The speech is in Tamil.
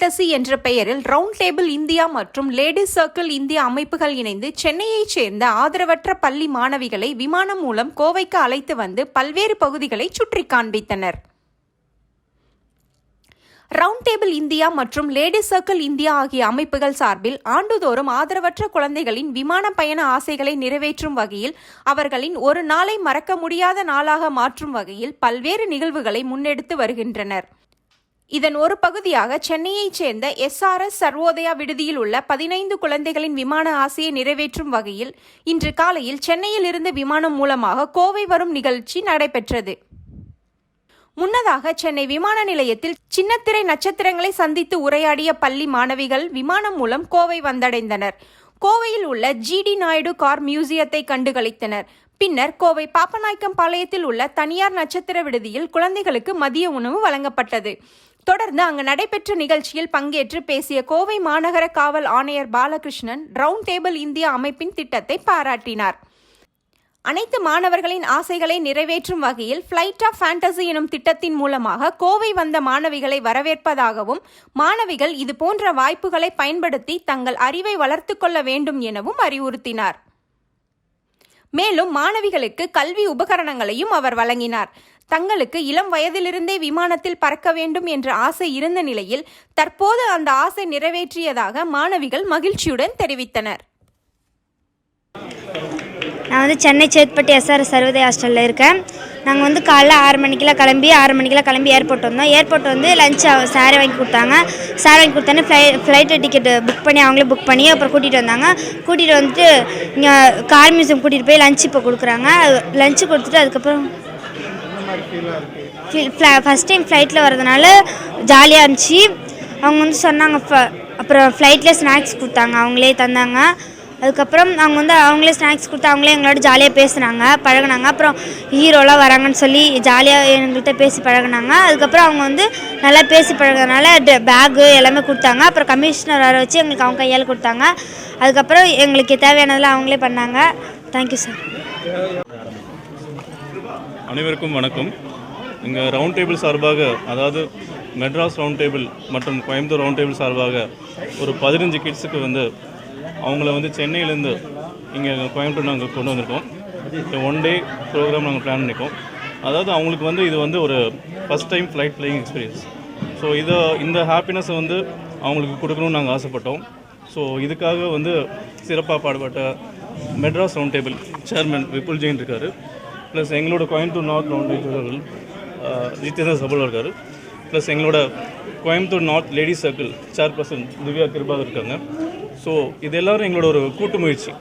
ஃபேண்டசி என்ற பெயரில் ரவுண்ட் டேபிள் இந்தியா மற்றும் லேடிஸ் சர்க்கிள் இந்தியா அமைப்புகள் இணைந்து சென்னையைச் சேர்ந்த ஆதரவற்ற பள்ளி மாணவிகளை விமானம் மூலம் கோவைக்கு அழைத்து வந்து பல்வேறு பகுதிகளை சுற்றி காண்பித்தனர். ரவுண்ட் டேபிள் இந்தியா மற்றும் லேடிஸ் சர்க்கிள் இந்தியா ஆகிய அமைப்புகள் சார்பில் ஆண்டுதோறும் ஆதரவற்ற குழந்தைகளின் விமான பயண ஆசைகளை நிறைவேற்றும் வகையில் அவர்களின் ஒரு நாளை மறக்க முடியாத நாளாக மாற்றும் வகையில் பல்வேறு நிகழ்வுகளை முன்னெடுத்து வருகின்றனர். இதன் ஒரு பகுதியாக சென்னையைச் சேர்ந்த எஸ்ஆர்எஸ் சர்வோதயா விடுதியில் உள்ள பதினைந்து குழந்தைகளின் விமான ஆசையை நிறைவேற்றும் வகையில் இன்று காலையில் சென்னையில் இருந்து விமானம் மூலமாக கோவை வரும் நிகழ்ச்சி நடைபெற்றது. முன்னதாக சென்னை விமான நிலையத்தில் சின்னத்திரை நட்சத்திரங்களை சந்தித்து உரையாடிய பள்ளி மாணவிகள் விமானம் மூலம் கோவை வந்தடைந்தனர். கோவையில் உள்ள ஜிடி நாயுடு கார் மியூசியத்தை கண்டுகளித்தனர். பின்னர் கோவை பாப்பநாயக்கம் பாளையத்தில் உள்ள தனியார் நட்சத்திர விடுதியில் குழந்தைகளுக்கு மதிய உணவு வழங்கப்பட்டது. தொடர்ந்து அங்கு நடைபெற்ற நிகழ்ச்சியில் பங்கேற்று பேசிய கோவை மாநகர காவல் ஆணையர் பாலகிருஷ்ணன் ரவுண்ட் டேபிள் இந்தியா அமைப்பின் திட்டத்தை பாராட்டினார். அனைத்து மாணவர்களின் ஆசைகளை நிறைவேற்றும் வகையில் ஃப்ளைட் ஆஃப் ஃபேண்டசி எனும் திட்டத்தின் மூலமாக கோவை வந்த மாணவிகளை வரவேற்பதாகவும் மாணவிகள் இது போன்ற வாய்ப்புகளை பயன்படுத்தி தங்கள் அறிவை வளர்த்து கொள்ள வேண்டும் எனவும் அறிவுறுத்தினார். மேலும் மாணவிகளுக்கு கல்வி உபகரணங்களையும் அவர் வழங்கினார். தங்களுக்கு இளம் வயதிலிருந்தே விமானத்தில் பறக்க வேண்டும் என்ற ஆசை இருந்த நிலையில் தற்போது அந்த ஆசை நிறைவேற்றியதாக மாணவிகள் மகிழ்ச்சியுடன் தெரிவித்தனர். நான் வந்து சென்னை சேத்பட்டி எஸ்ஆர் சர்வதே ஹாஸ்டலில் இருக்கேன். நாங்கள் வந்து காலைல ஆறு மணிக்கெலாம் கிளம்பி ஆறு மணிக்கெலாம் கிளம்பி ஏர்போர்ட் வந்தோம். ஏர்போர்ட் வந்து லஞ்ச் சாரி வாங்கி கொடுத்தாங்க. சாரி வாங்கி கொடுத்தோன்னே ஃப்ளை ஃப்ளைட்டு டிக்கெட்டு புக் பண்ணி அவங்களே புக் பண்ணி அப்புறம் கூட்டிகிட்டு வந்தாங்க. கூட்டிகிட்டு வந்துட்டு இங்கே கார் மியூசியம் கூட்டிகிட்டு போய் லஞ்ச் இப்போ கொடுக்குறாங்க. லஞ்சு கொடுத்துட்டு அதுக்கப்புறம் ஃபஸ்ட் டைம் ஃப்ளைட்டில் வரதுனால ஜாலியாக இருந்துச்சு. அவங்க வந்து சொன்னாங்க ஃப- அப்புறம் ஃப்ளைட்டில் ஸ்நாக்ஸ் கொடுத்தாங்க. அவங்களே தந்தாங்க. அதுக்கப்புறம் அவங்க வந்து அவங்களே ஸ்நாக்ஸ் கொடுத்து அவங்களே எங்களோட ஜாலியாக பேசுனாங்க பழகுனாங்க. அப்புறம் ஹீரோலாம் வராங்கன்னு சொல்லி ஜாலியாக எங்கள்கிட்ட பேசி பழகுனாங்க. அதுக்கப்புறம் அவங்க வந்து நல்லா பேசி பழகுறதுனால பேகு எல்லாமே கொடுத்தாங்க. அப்புறம் கமிஷனர் வர வச்சு எங்களுக்கு அவங்க கையால் கொடுத்தாங்க. அதுக்கப்புறம் எங்களுக்கு தேவையானதெல்லாம் அவங்களே பண்ணாங்க. தேங்க்யூ சார் அனைவருக்கும் வணக்கம். இங்கே ரவுண்ட் டேபிள் சார்பாக அதாவது மெட்ராஸ் ரவுண்ட் டேபிள் மற்றும் கோயம்புத்தூர் ரவுண்ட் டேபிள் சார்பாக ஒரு பதினஞ்சு கிட்ஸுக்கு வந்து அவங்கள வந்து சென்னையிலேருந்து இங்கே கோயம்புத்தூர் நாங்கள் கொண்டு வந்திருக்கோம். ஒன் டே ப்ரோக்ராம் நாங்கள் பிளான் பண்ணியிருக்கோம் அதாவது அவங்களுக்கு வந்து இது வந்து ஒரு first time flight flying experience so இதை இந்த ஹாப்பினஸை வந்து அவங்களுக்கு கொடுக்கணும்னு நாங்கள் ஆசைப்பட்டோம். ஸோ இதுக்காக வந்து சிறப்பாக பாடுபட்ட Madras round table chairman Vipul Jain இருக்கார். ப்ளஸ் எங்களோட Coimbatore north round table Jitender Sabal இருக்கார். ப்ளஸ் எங்களோட Coimbatore north ladies circle chairperson Divya Kirubakar இருக்காங்க. ஸோ இது எல்லோரும் எங்களோட ஒரு கூட்டு முயற்சி